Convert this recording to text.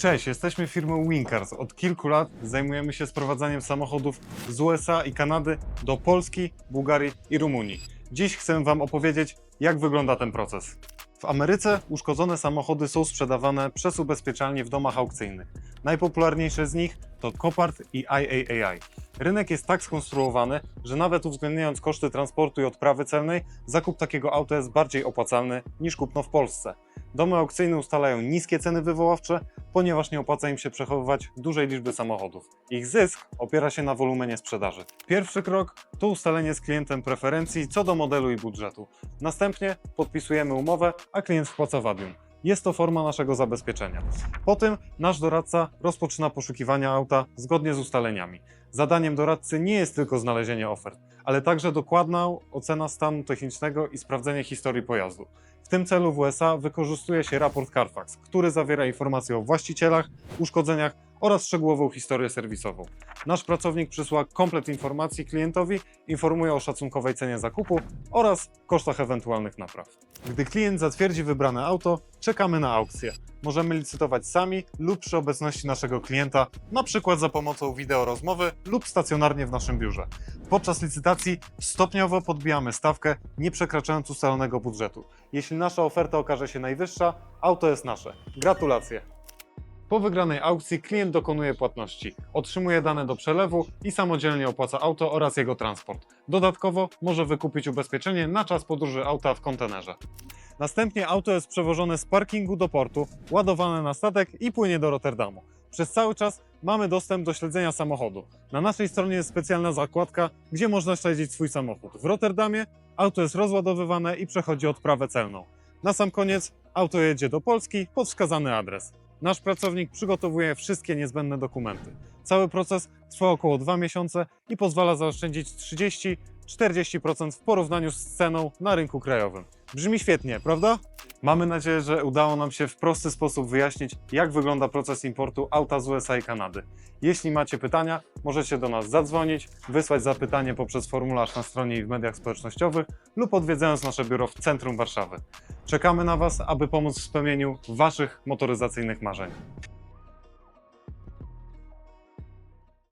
Cześć, jesteśmy firmą Wincars. Od kilku lat zajmujemy się sprowadzaniem samochodów z USA i Kanady do Polski, Bułgarii i Rumunii. Dziś chcę Wam opowiedzieć, jak wygląda ten proces. W Ameryce uszkodzone samochody są sprzedawane przez ubezpieczalnie w domach aukcyjnych. Najpopularniejsze z nich to Copart i IAAI. Rynek jest tak skonstruowany, że nawet uwzględniając koszty transportu i odprawy celnej, zakup takiego auta jest bardziej opłacalny niż kupno w Polsce. Domy aukcyjne ustalają niskie ceny wywoławcze, ponieważ nie opłaca im się przechowywać dużej liczby samochodów. Ich zysk opiera się na wolumenie sprzedaży. Pierwszy krok to ustalenie z klientem preferencji co do modelu i budżetu. Następnie podpisujemy umowę, a klient wpłaca wadium. Jest to forma naszego zabezpieczenia. Po tym nasz doradca rozpoczyna poszukiwania auta zgodnie z ustaleniami. Zadaniem doradcy nie jest tylko znalezienie ofert, ale także dokładna ocena stanu technicznego i sprawdzenie historii pojazdu. W tym celu w USA wykorzystuje się raport Carfax, który zawiera informacje o właścicielach, uszkodzeniach oraz szczegółową historię serwisową. Nasz pracownik przysła komplet informacji klientowi, informuje o szacunkowej cenie zakupu oraz kosztach ewentualnych napraw. Gdy klient zatwierdzi wybrane auto, czekamy na aukcję. Możemy licytować sami lub przy obecności naszego klienta, na przykład za pomocą wideorozmowy lub stacjonarnie w naszym biurze. Podczas licytacji stopniowo podbijamy stawkę, nie przekraczając ustalonego budżetu. Jeśli nasza oferta okaże się najwyższa, auto jest nasze. Gratulacje! Po wygranej aukcji klient dokonuje płatności, otrzymuje dane do przelewu i samodzielnie opłaca auto oraz jego transport. Dodatkowo może wykupić ubezpieczenie na czas podróży auta w kontenerze. Następnie auto jest przewożone z parkingu do portu, ładowane na statek i płynie do Rotterdamu. Przez cały czas mamy dostęp do śledzenia samochodu. Na naszej stronie jest specjalna zakładka, gdzie można śledzić swój samochód. W Rotterdamie auto jest rozładowywane i przechodzi odprawę celną. Na sam koniec auto jedzie do Polski pod wskazany adres. Nasz pracownik przygotowuje wszystkie niezbędne dokumenty. Cały proces trwa około 2 miesiące i pozwala zaoszczędzić 30-40% w porównaniu z ceną na rynku krajowym. Brzmi świetnie, prawda? Mamy nadzieję, że udało nam się w prosty sposób wyjaśnić, jak wygląda proces importu auta z USA i Kanady. Jeśli macie pytania, możecie do nas zadzwonić, wysłać zapytanie poprzez formularz na stronie i w mediach społecznościowych lub odwiedzając nasze biuro w centrum Warszawy. Czekamy na Was, aby pomóc w spełnieniu Waszych motoryzacyjnych marzeń.